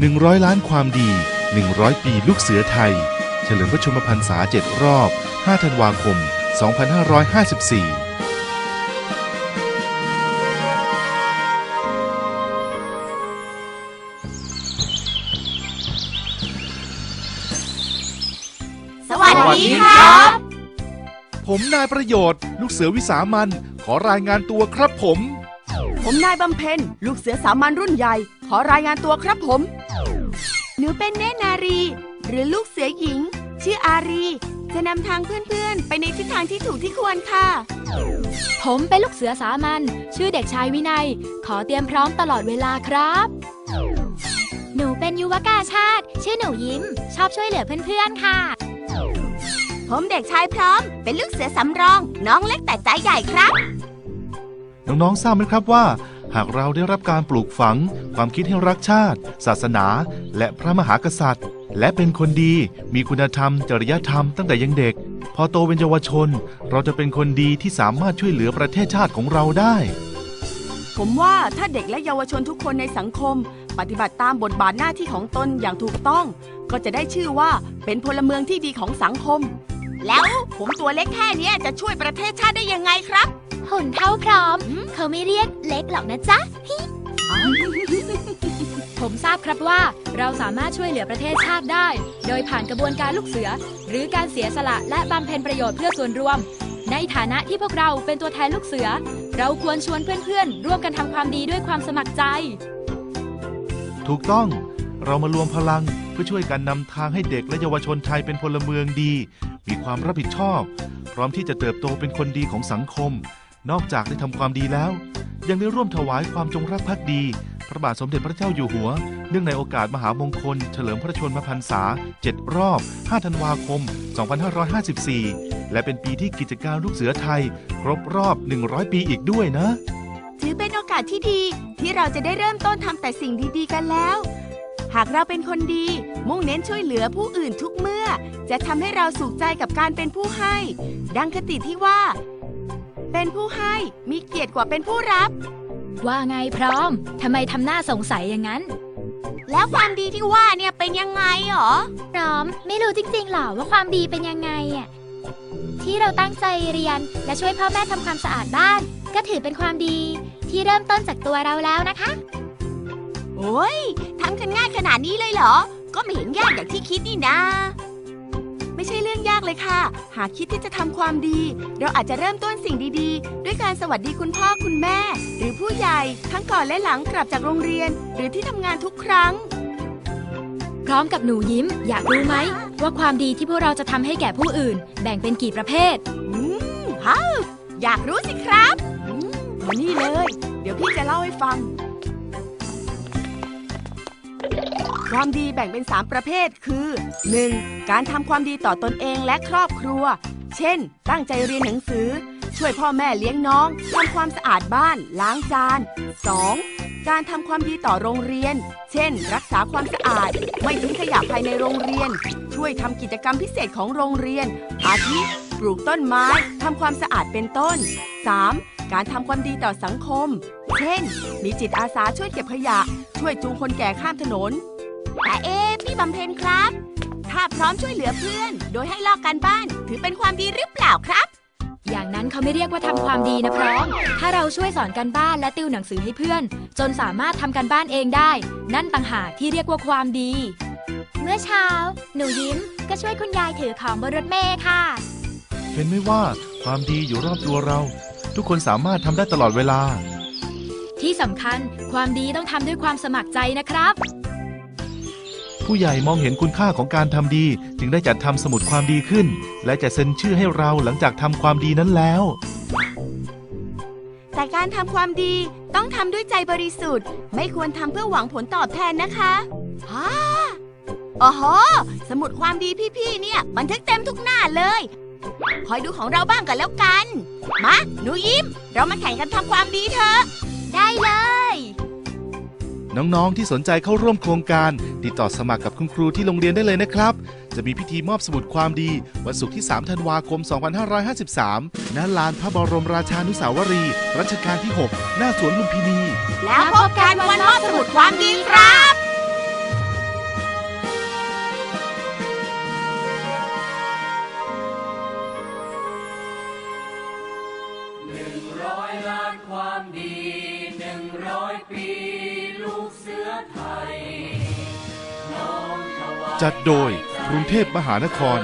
100 ล้านความดี 100 ปีลูกเสือไทย เฉลิมพระชนมพรรษา 7 รอบ 5 ธันวาคม 2554สวัสดีครับ ผมนายประโยชน์ ลูกเสือวิสามันขอรายงานตัวครับผม ผมนายบำเพ็ญลูกเสือสามัญรุ่นใหญ่ข อรายงานตัวครับผม หนูเป็นเนตรนารี หรือลูกเสือหญิง ชื่ออารี จะนำทางเพื่อนๆ ไปในทิศทางที่ถูกที่ควรค่ะ ผมเป็นลูกเสือสามัญชื่อเด็กชายวินัย ขอเตรียมพร้อมตลอดเวลาครับ หนูเป็นยุวกาชาติ ชื่อหนูยิ้ม ชอบช่วยเหลือเพื่อนๆค่ะ ผมเด็กชายพร้อม เป็นลูกเสือสำรอง น้องเล็กแต่ใจใหญ่ครับ น้องๆ ทราบไหมครับว่า หากเราได้รับการปลูกฝัง ความคิดให้รักชาติ ศาสนา และพระมหากษัตริย์ และเป็นคนดี มีคุณธรรม จริยธรรมตั้งแต่ยังเด็ก พอโตเป็นเยาวชน เราจะเป็นคนดีที่สามารถช่วยเหลือประเทศชาติของเราได้ ผมว่าถ้าเด็กและเยาวชนทุกคนในสังคม ปฏิบัติตามบทบาทหน้าที่ของตนอย่างถูกต้อง ก็จะได้ชื่อว่าเป็นพลเมืองที่ดีของสังคม แล้วผมตัวเล็กแค่เนี้ยจะช่วยประเทศชาติได้ยังไงครับ หุ่นเท่าพร้อม เขาไม่เรียกเล็กหรอกนะจ๊ะ ผมทราบครับว่าเราสามารถช่วยเหลือประเทศชาติได้ โดยผ่านกระบวนการลูกเสือ หรือการเสียสละและบำเพ็ญประโยชน์เพื่อส่วนรวม ในฐานะที่พวกเราเป็นตัวแทนลูกเสือ เราควรชวนเพื่อนๆ ร่วมกันทำความดีด้วยความสมัครใจ ถูกต้อง เรามารวมพลังเพื่อช่วยกันนำทางให้เด็กและเยาวชนไทยเป็นพลเมืองดี มีความรับผิดชอบ พร้อมที่จะเติบโตเป็นคนดีของสังคม นอกจากได้ทำความดีแล้ว ยังได้ร่วมถวายความจงรักภักดี พระบาทสมเด็จพระเจ้าอยู่หัว เนื่องในโอกาสมหามงคล เฉลิมพระชนมพรรษา 7 รอบ 5 ธันวาคม 2554 และเป็นปีที่กิจการลูกเสือไทย ครบรอบ 100 ปีอีกด้วยนะ ถือเป็นโอกาสที่ดีที่เราจะได้เริ่มต้นทำแต่สิ่งดีๆกันแล้ว หากเราเป็นคนดี มุ่งเน้นช่วยเหลือผู้อื่นทุกเมื่อ จะทำให้เราสุขใจกับการเป็นผู้ให้ ดังคติที่ว่า เป็นผู้ให้มีเกียรติกว่าเป็นผู้รับ ว่าไงพร้อม ทำไมทำหน้าสงสัยอย่างนั้น แล้วความดีที่ว่าเนี่ยเป็นยังไงหรอ พร้อม ไม่รู้จริงๆหรอว่าความดีเป็นยังไงอะ ที่เราตั้งใจเรียนและช่วยพ่อแม่ทำความสะอาดบ้าน ก็ถือเป็นความดี ที่เริ่มต้นจากตัวเราแล้วนะคะ โอ้ยทำกันง่ายขนาดนี้เลยเหรอ ก็ไม่เห็นยากอย่างที่คิดนี่นะ ไม่ใช่เรื่องยากเลยค่ะ หากคิดที่จะทำความดี เราอาจจะเริ่มต้นสิ่งดีๆ ด้วยการสวัสดีคุณพ่อคุณแม่ หรือผู้ใหญ่ทั้งก่อนและหลังกลับจากโรงเรียน หรือที่ทำงานทุกครั้ง พร้อมกับหนูยิ้ม อยากรู้ไหม ว่าความดีที่พวกเราจะทำให้แก่ผู้อื่น แบ่งเป็นกี่ประเภท อืมฮ่าอยากรู้สิครับ อืมมานี่เลย เดี๋ยวพี่จะเล่าให้ฟัง ความดีแบ่งเป็น 3 ประเภทคือ 1. การทำความดีต่อตนเองและครอบครัว เช่น ตั้งใจเรียนหนังสือ ช่วยพ่อแม่เลี้ยงน้องทำความสะอาดบ้าน ล้างจาน 2. การทำความดีต่อโรงเรียน เช่น รักษาความสะอาด ไม่ทิ้งขยะภายในโรงเรียน ช่วยทำกิจกรรมพิเศษของโรงเรียน อาทิปลูกต้นไม้ทำความสะอาดเป็นต้น 3. การทำความดีต่อสังคม เช่น มีจิตอาสาช่วยเก็บขยะ ช่วยจูงคนแก่ข้ามถนน แต่เอ๊ะพี่บำเพ็ญครับ ถ้าพร้อมช่วยเหลือเพื่อน โดยให้ลอกการบ้าน ถือเป็นความดีหรือเปล่าครับ อย่างนั้นเขาไม่เรียกว่าทำความดีนะพร้อม ถ้าเราช่วยสอนกันบ้านและติวหนังสือให้เพื่อน จนสามารถทำกันบ้านเองได้ นั่นต่างหากที่เรียกว่าความดี เมื่อเช้า หนูยิ้มก็ช่วยคุณยายถือของบนรถเมล์ค่ะ เห็นไหมว่าความดีอยู่รอบตัวเรา ทุกคนสามารถทำได้ตลอดเวลา ที่สำคัญความดีต้องทำด้วยความสมัครใจนะครับ ผู้ใหญ่มองเห็นคุณค่าของการทำดี จึงได้จัดทำสมุดความดีขึ้น และจะเซ็นชื่อให้เราหลังจากทำความดีนั้นแล้ว แต่การทำความดีต้องทำด้วยใจบริสุทธิ์ ไม่ควรทำเพื่อหวังผลตอบแทนนะคะฮ่าโอ้โห สมุดความดีพี่ๆ เนี่ย บันทึกเต็มทุกหน้าเลย คอยดูของเราบ้างกันแล้วกัน มา หนูยิ้ม เรามาแข่งกันทำความดีเถอะ ได้เลย น้องๆ ที่สนใจเข้าร่วมโครงการ ติดต่อสมัครกับคุณครูที่โรงเรียนได้เลยนะครับ จะมีพิธีมอบสมุดความดี วันศุกร์ที่ 3 ธันวาคม 2553 ณ ลานพระบรมราชานุสาวรีย์รัชกาลที่ 6 หน้าสวนลุมพินี แล้วพบกันวันมอบสมุดความดีครับร้อยล้านความดีหนึ่งร้อยปี จัดโดยกรุงเทพมหานคร